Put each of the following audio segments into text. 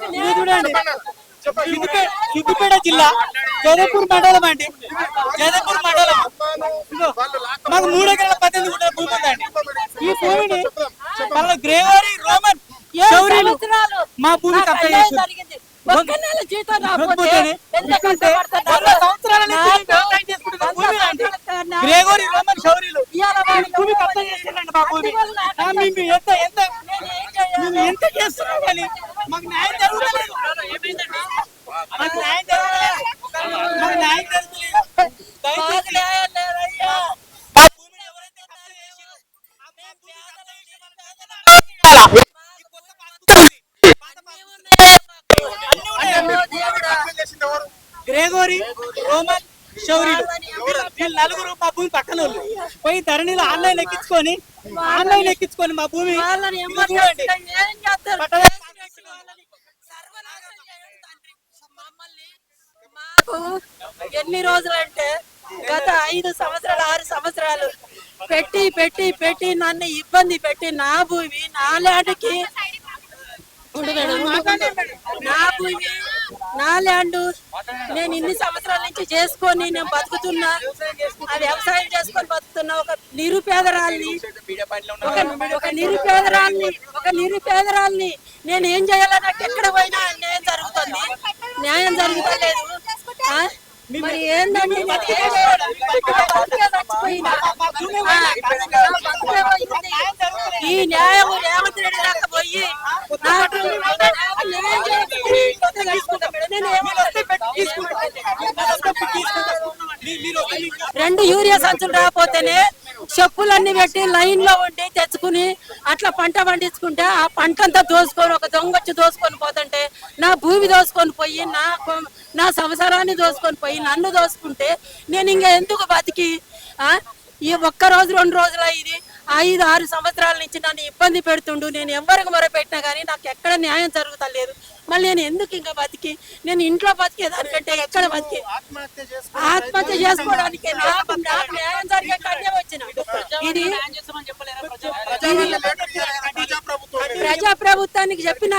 అన్న ఇది చూడండి. సిద్దిపేట జిల్లా జయదేపూర్ మండలం అండి. జయదేపూర్ మండలం. మాకు మూడు ఎకరాల పద్దెనిమిది గుంటల భూమి ఉందండి. ఈ భూమిని వాళ్ళ గ్రేవరీ రోమన్ మా భూమి కబ్జా ఎంత? వంద సంవత్సరాల నుంచి నాకు వ్యవసాయం చేసుకుంటున్న వంద భూమి అండి సంవత్సరాల న్యాయం గ్రేగోరీ రోమన్ శౌర్యులు ఇవాళ ఈ వాళ్ళు భూమి కబ్జా చేసిండండి మా భూమి అందువల్ల నాకు ఆ, మేము ఎంత ఎంత నేను ఏం చేయాలి? మేము ఎంత చేస్తున్నాం కానీ మాకు న్యాయం జరుగుతలేదు మాకు న్యాయం జరుగుతలేదు మాకు న్యాయం జరుగుతలేదు మాకు దయచేసి న్యాయం లేదయ్యా. మా భూమిని ఎవరైతే కబ్జా చేసిరో, ఆ మా భూమిని కబ్జా చేసిన వాళ్ళని ఈ కొత్త పాస్బుక్ ఉంది. పాత పాస్బుక్ ఉంది. అన్నీ ఉన్నాయి. ఓ దేవుడా. గ్రేగోరీ రోమన్ శౌర్యులు. వీళ్ళు నలుగురు మా భూమి పక్కన వాళ్ళు పోయి ధరణిలో ఆన్లైన్ ఎక్కించుకొని ఆన్లైన్ ఎక్కించుకొని మా భూమి ఎన్ని రోజులంటే గత ఐదు సంవత్సరాలు ఆరు సంవత్సరాలు పెట్టి పెట్టి పెట్టి నన్ను ఇబ్బంది పెట్టి నా భూమి నా ల్యాండ్కి ఉండు మేడం, ఉండు, ఉండు. నా భూమి నా ల్యాండ్ నేను ఇన్ని సంవత్సరాల నుంచి చేసుకొని నేను బతుకుతున్నా ఆ వ్యవసాయం చేసుకొని బతుకుతున్నా ఒక నిరుపేదరాల్ని ఒక నిరుపేదరాల్ని ఒక నిరుపేదరాల్ని నేను ఏం చేయాలని నాకు ఎక్కడ పోయినా న్యాయం జరుగుతుంది న్యాయం జరుగుతలేదు? మరి ఏందండి ఈ న్యాయం రేవంత్ రెడ్డి దాకా పోయి రెండు యూరియా సంచులు రాకపోతేనే చెప్పులన్నీ పెట్టి లైన్లో ఉండి తెచ్చుకుని అట్లా పంట పండించుకుంటే ఆ పంట అంతా దోసుకొని ఒక దొంగ వచ్చి దోసుకొని పోతుంటే నా భూమి దోసుకొని పోయి నా నా సంసారాన్ని దోసుకొని పోయి నన్ను దోసుకుంటే నేను ఇంకా ఎందుకు బతికి ఈ ఒక్క రోజు రెండు రోజుల ఇది. ఐదు ఆరు సంవత్సరాల నుంచి నన్ను ఇబ్బంది పెడుతుండు. నేను ఎవరికి మొరపెట్టినా కానీ నాకు ఎక్కడ న్యాయం జరుగుతలేదు. మళ్ళీ నేను ఎందుకు ఇంకా బతికి? నేను ఇంట్లో బతికేదానికంటే ఎక్కడ బతికి? ఆత్మహత్య చేసుకోవడానికి నాకు నాకు న్యాయం జరిగే కన్నే వచ్చిన. ఇది ప్రజా ప్రభుత్వానికి చెప్పిన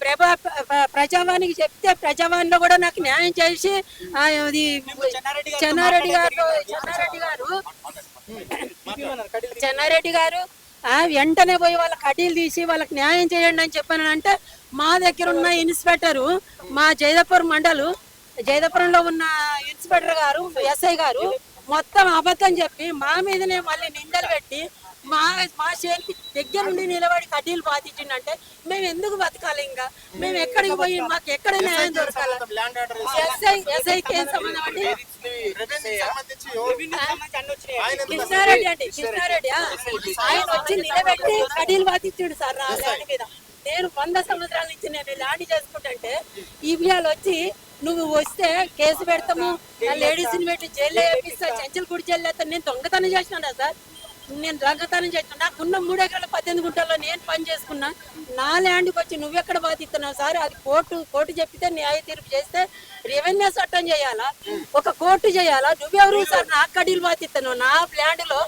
ప్రభా ప్ర- ప్రజావానికి చెప్తే ప్రజావాణిలో కూడా నాకు న్యాయం చేసి ఇది చెన్నారెడ్డి గారు చెన్నారెడ్డి గారు చెన్నారెడ్డి గారు ఆ, వెంటనే పోయి వాళ్ళ కడ్డీలు తీసి వాళ్ళకి న్యాయం చేయండి అని చెప్పాను అంటే మా దగ్గర ఉన్న ఇన్స్పెక్టరు మా జైదపూర్ మండలు జైదపురంలో ఉన్న ఇన్స్పెక్టర్ గారు ఎస్ఐ గారు మొత్తం అబద్ధం చెప్పి మా మీదనే మళ్ళీ నిందలు పెట్టి మా మా చేతికి దగ్గర నుండి నిలబడి కడ్డీలు పాతించిండంటే మేము ఎందుకు బతకాలి ఇంకా మేము ఎక్కడికి పోయి మాకు ఎక్కడ న్యాయం దొరకాలి ఎస్ఐ ఎస్ఐకి ఏం సంబంధం అండి కృష్ణారెడ్డి అండి కృష్ణారెడ్డి ఆ. ఆయన వచ్చి నిలబెట్టి కడీలు బాధించాడు సార్ నా ల్యాండ్ మీద నేను వంద సంవత్సరాల నుంచి నేను ల్యాండ్ చేసుకుంటుంటే ఈబియాలు వచ్చి నువ్వు వస్తే కేసు పెడతాము లేడీస్ని పెట్టి జైల్లో వేపిస్తా చెంచల్ గుడి జైలు నేను దొంగతనం చేసినా సార్ నేను రంగతనం చేస్తున్నా. ఉన్న మూడు పద్దెనిమిది గుంటల్లో నేను పని చేసుకున్నా. నా ల్యాండ్కి వచ్చి నువ్వెక్కడ బాధిస్తున్నావు సార్? అది కోర్టు కోర్టు చెప్పితే న్యాయ తీర్పు చేస్తే రెవెన్యూ చట్టం చేయాలా? ఒక కోర్టు చేయాలా? నువ్వెవరు సార్? నా కడీలు బాధిస్తాను నా ల్యాండ్లో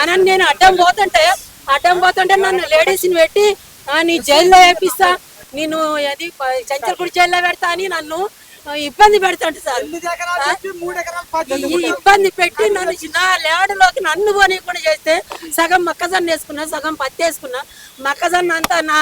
అనని అని నేను అడ్డం పోతుంటే అడ్డం పోతుంటే నన్ను లేడీస్ని పెట్టి నీ జైల్లో వేపిస్తా. నేను అది చంచల్పూడి జైల్లో పెడతా అని నన్ను ఇబ్బంది పెడతాంట సార్. ఇబ్బంది పెట్టి నన్ను నా లేడలోకి నన్ను పోనీ కూడా చేస్తే సగం మొక్కజొన్న వేసుకున్నా సగం పత్తి వేసుకున్నా మొక్కజొన్న అంతా నా